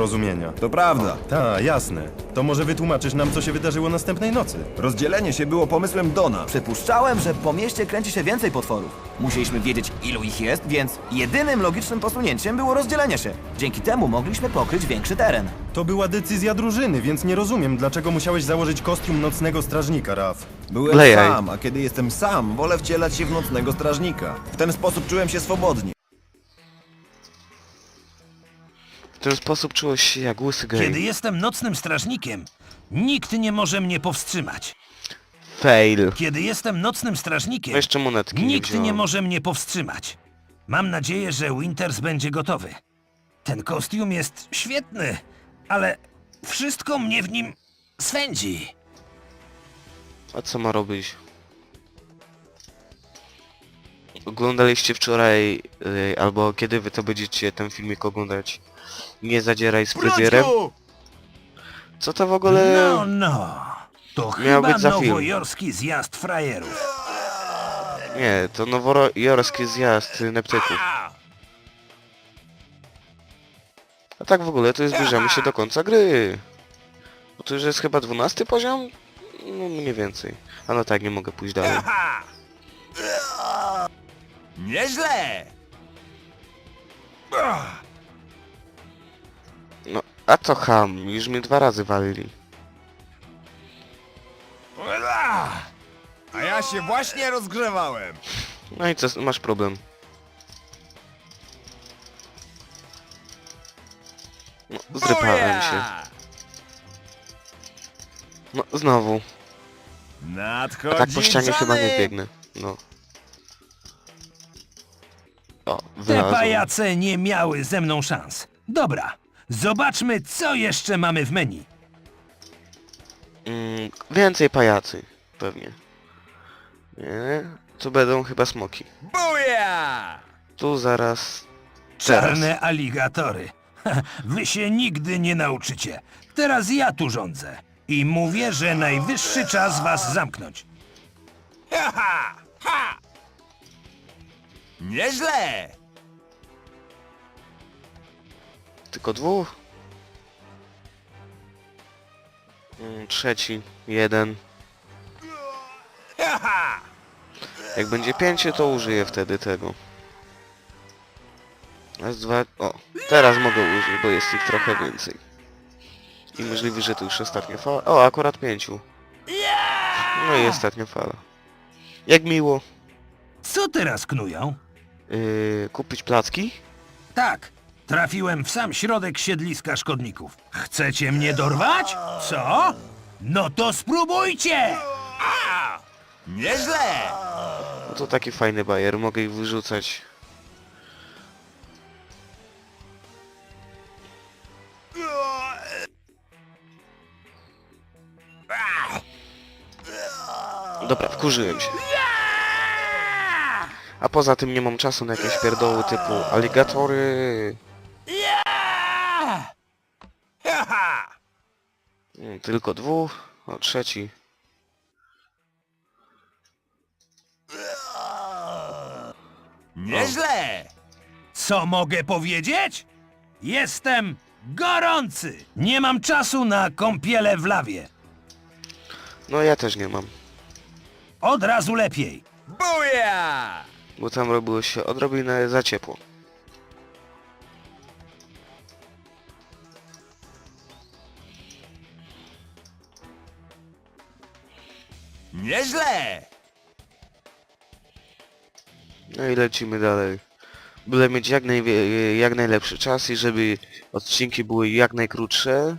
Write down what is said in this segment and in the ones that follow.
porozumienia. To prawda. Ta, jasne. To może wytłumaczysz nam, co się wydarzyło następnej nocy? Rozdzielenie się było pomysłem Dona. Przypuszczałem, że po mieście kręci się więcej potworów. Musieliśmy wiedzieć, ilu ich jest, więc jedynym logicznym posunięciem było rozdzielenie się. Dzięki temu mogliśmy pokryć większy teren. To była decyzja drużyny, więc nie rozumiem, dlaczego musiałeś założyć kostium nocnego strażnika, Raf. Byłem Lejaj. sam, a kiedy jestem sam, wolę wcielać się w nocnego strażnika. W ten sposób czułem się swobodnie. W ten sposób czułeś się jak łysy gej. Kiedy jestem nocnym strażnikiem, nikt nie może mnie powstrzymać. Fail. Kiedy jestem nocnym strażnikiem, No jeszcze monetki nie nikt wziąłem. nie może mnie powstrzymać. Mam nadzieję, że Winters będzie gotowy. Ten kostium jest świetny, ale wszystko mnie w nim swędzi. A co ma robić? Oglądaliście wczoraj, y, albo kiedy wy to będziecie ten filmik oglądać? Nie zadzieraj z fryzjerem? Co to w ogóle... No, no. To Miał chyba być za film. nowojorski zjazd frajerów. Nie, to nowojorski zjazd Neptyków. A tak w ogóle to zbliżamy się do końca gry. Bo to już jest chyba 12 poziom? No mniej więcej. A no tak, nie mogę pójść dalej. Nieźle! No, a to ham, już mnie dwa razy walili. A ja się właśnie rozgrzewałem. No i co, masz problem. No, zrypałem się. No, znowu. A Nadchodzi tak po ścianie chyba nie biegnę. No. O, Te wylazłem. pajace nie miały ze mną szans. Dobra, zobaczmy, co jeszcze mamy w menu. Mm, więcej pajacy, pewnie. Nie? Tu będą chyba smoki. Buja! Tu zaraz... Teraz. Czarne aligatory. Wy się nigdy nie nauczycie. Teraz ja tu rządzę. I mówię, że najwyższy czas was zamknąć. Nieźle! Tylko dwóch? Mm, trzeci, jeden. Jak będzie pięciu, to użyję wtedy tego. Raz, dwa... O, teraz mogę użyć, bo jest ich trochę więcej. I możliwe, że to już ostatnia fala. O, akurat pięciu. No i ostatnia fala. Jak miło. Co teraz knują? Yy, kupić placki? Tak, trafiłem w sam środek siedliska szkodników. Chcecie mnie dorwać? Co? No to spróbujcie! Nieźle! No to taki fajny bajer, mogę ich wyrzucać. Dobra, wkurzyłem się. A poza tym nie mam czasu na jakieś pierdoły typu aligatory. Mm, Tylko dwóch, o trzeci. Nieźle! Co mogę powiedzieć? Jestem gorący! Nie mam czasu na kąpiele w lawie. No ja też nie mam. Od razu lepiej. Buja! Bo tam robiło się odrobinę za ciepło. Nieźle! No i lecimy dalej. Byle mieć jak, najwie- jak najlepszy czas i żeby odcinki były jak najkrótsze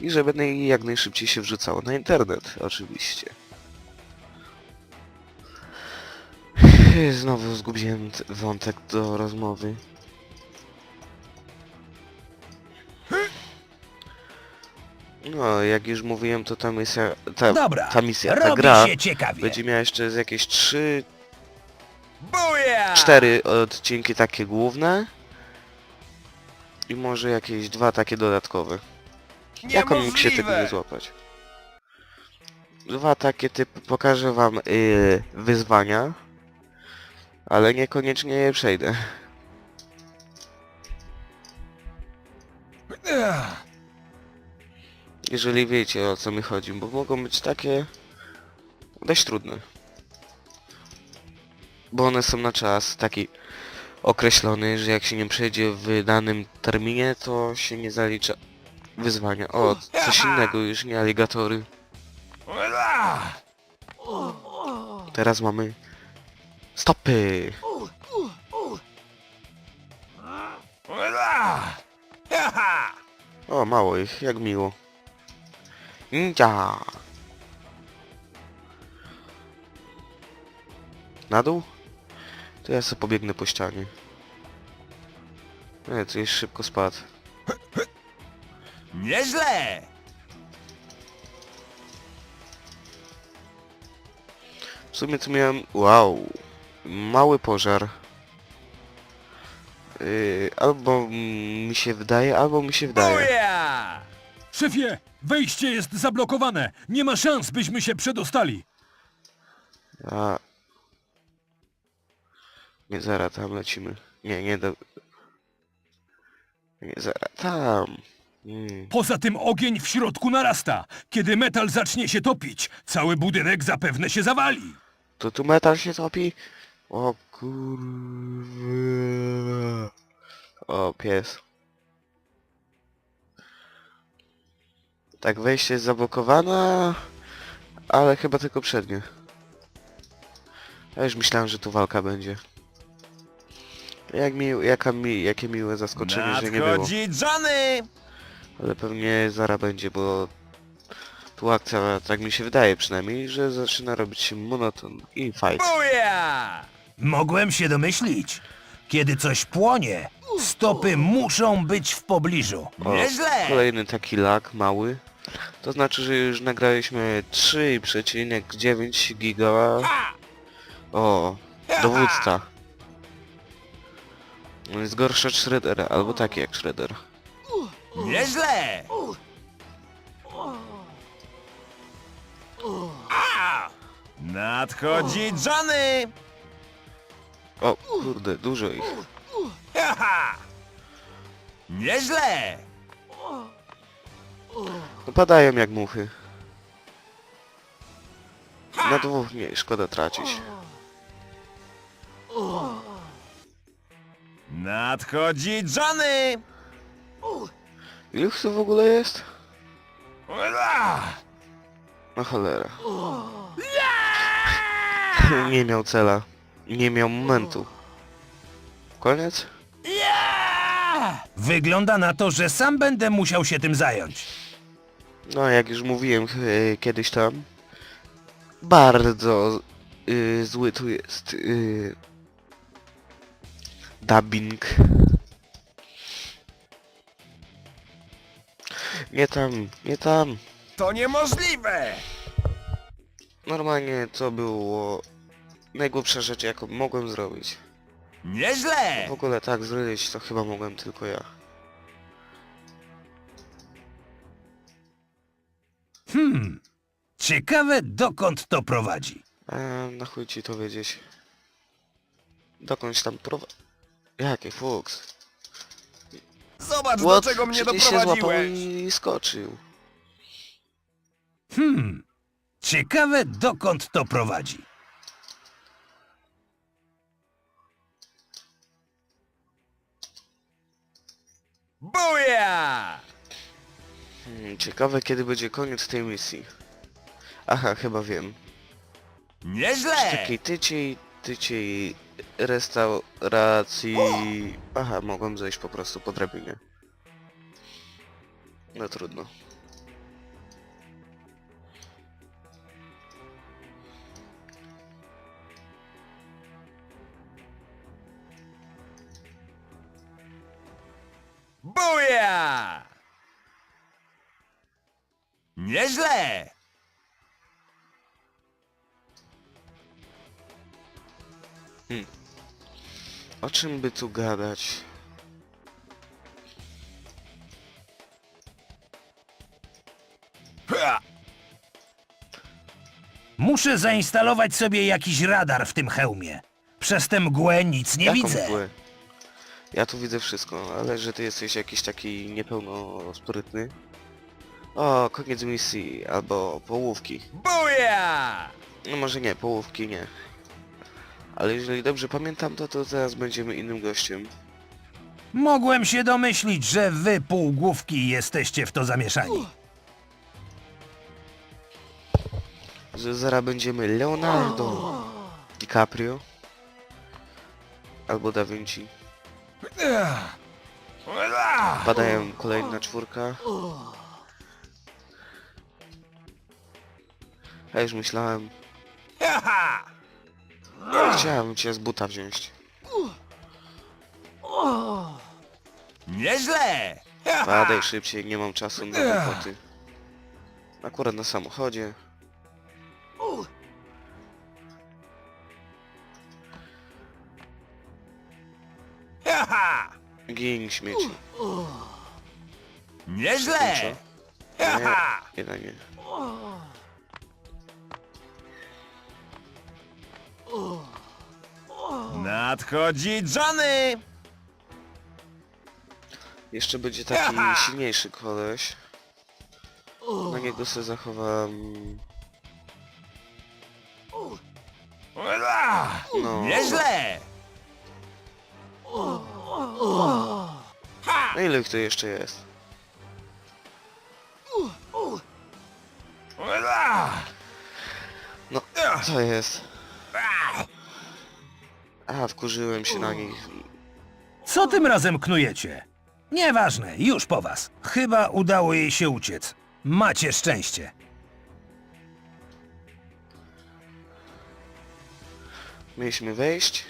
i żeby naj, jak najszybciej się wrzucało na internet, oczywiście. Znowu zgubiłem wątek do rozmowy. No, jak już mówiłem, to ta misja, ta, Dobra, ta misja, ta robi gra się ciekawie. będzie miała jeszcze z jakieś trzy Buja! cztery odcinki takie główne i może jakieś dwa takie dodatkowe. Jak on mógł się tego nie złapać? Dwa takie typy, pokażę wam yy, wyzwania, ale niekoniecznie je przejdę. Jeżeli wiecie o co mi chodzi, bo mogą być takie dość trudne. Bo one są na czas taki określony, że jak się nie przejdzie w danym terminie, to się nie zalicza wyzwania. O, coś innego już, nie aligatory. Teraz mamy stopy. O, mało ich, jak miło. Ninja! Na dół? To ja sobie pobiegnę po ścianie. Nie, to już szybko spadł. Nieźle! W sumie to miałem... Wow! Mały pożar. Yy, albo mi się wydaje, albo mi się wydaje. Szefie, wejście jest zablokowane. Nie ma szans, byśmy się przedostali. A... Nie, zara, tam lecimy. Nie, nie do... Nie, zara, tam. Mm. Poza tym ogień w środku narasta. Kiedy metal zacznie się topić, cały budynek zapewne się zawali. To tu metal się topi? O kurwa. O, pies. Tak, wejście jest zablokowane, ale chyba tylko przednie. Ja już myślałem, że tu walka będzie. Jak mi, jaka mi, jakie miłe zaskoczenie, że nie było. Nadchodzi Johnny! Ale pewnie zara będzie, bo tu akcja, tak mi się wydaje przynajmniej, że zaczyna robić się monoton i fight. Buja! Mogłem się domyślić. Kiedy coś płonie, stopy muszą być w pobliżu. O, Nieźle! Kolejny taki lag mały. To znaczy, że już nagraliśmy 3,9 giga. O, dowódca. Jest gorszy od Shreddera, albo taki jak Shredder. Nieźle! Nadchodzi Johnny! O, kurde, dużo ich. Nieźle! No padają jak muchy. Na dwóch nie, szkoda tracić. Nadchodzi Johnny! Ilu ich tu w ogóle jest? No cholera. Nie miał cela. Nie miał momentu. Koniec? Wygląda na to, że sam będę musiał się tym zająć. No, jak już mówiłem e, kiedyś tam, bardzo y, zły tu jest y, dubbing. Nie tam, nie tam. To niemożliwe! Normalnie to było najgłupsza rzecz, jaką mogłem zrobić. Nieźle! W ogóle tak zrobić, to chyba mogłem tylko ja. Hmm. Ciekawe dokąd to prowadzi. A na chuj ci to wiedzieć. Dokądś tam prowa... Jaki fuks. Zobacz, Łot, do czego mnie przecież się złapał doprowadziłeś! i skoczył. Hmm. Ciekawe dokąd to prowadzi. Buja! Hmm, ciekawe kiedy będzie koniec tej misji. Aha, chyba wiem. Nieźle! Takiej tyciej, tyciej restauracji... Aha, mogłem zejść po prostu po drabinie. No trudno. Buja! Nieźle! O czym by tu gadać? Ha! Muszę zainstalować sobie jakiś radar w tym hełmie. Przez tę mgłę nic nie Jaką widzę. mgłę? Ja tu widzę wszystko, ale że ty jesteś jakiś taki niepełnosprytny. O, koniec misji, albo połówki. Buja! No może nie, połówki nie. Ale jeżeli dobrze pamiętam, to to teraz będziemy innym gościem. Mogłem się domyślić, że wy półgłówki jesteście w to zamieszani. Że zaraz będziemy Leonardo DiCaprio albo Da Vinci. Padają kolejna czwórka. Ja już myślałem. Chciałem cię z buta wziąć. Nieźle! Padaj szybciej, nie mam czasu na głupoty. Akurat na samochodzie. Gin śmieci. Nieźle! Co? Nie, jednak nie. Nadchodzi Johnny! Jeszcze będzie taki silniejszy koleś. Na niego sobie zachowam... No, Nieźle! no ile ich tu jeszcze jest? No, co jest? A, wkurzyłem się na nich. Co tym razem knujecie? Nieważne, już po was. Chyba udało jej się uciec. Macie szczęście. Mieliśmy wejść?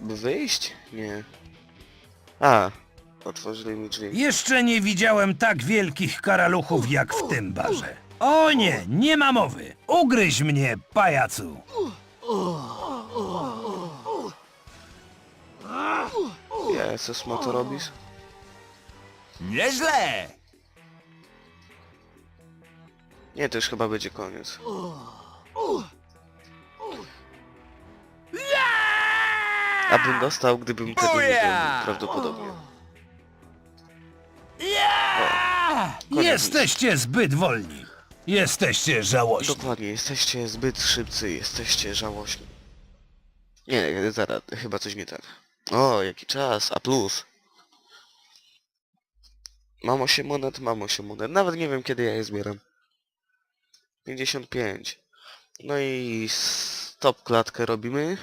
Wyjść? Nie. A, otworzyli mi drzwi. Jeszcze nie widziałem tak wielkich karaluchów jak w tym barze. O nie, nie ma mowy. Ugryź mnie, pajacu. Jezus, ma to robisz? Nieźle! Nie, to już chyba będzie koniec. Abym dostał, gdybym tego nie Buja! zrobił, prawdopodobnie. Koniec Jesteście zbyt wolni. Jesteście żałośni. Dokładnie, jesteście zbyt szybcy, jesteście żałośni. Nie, zaraz, chyba coś nie tak. O, jaki czas, a plus. Mam 8 monet, mam 8 monet. Nawet nie wiem kiedy ja je zbieram. 55. No i stop klatkę robimy.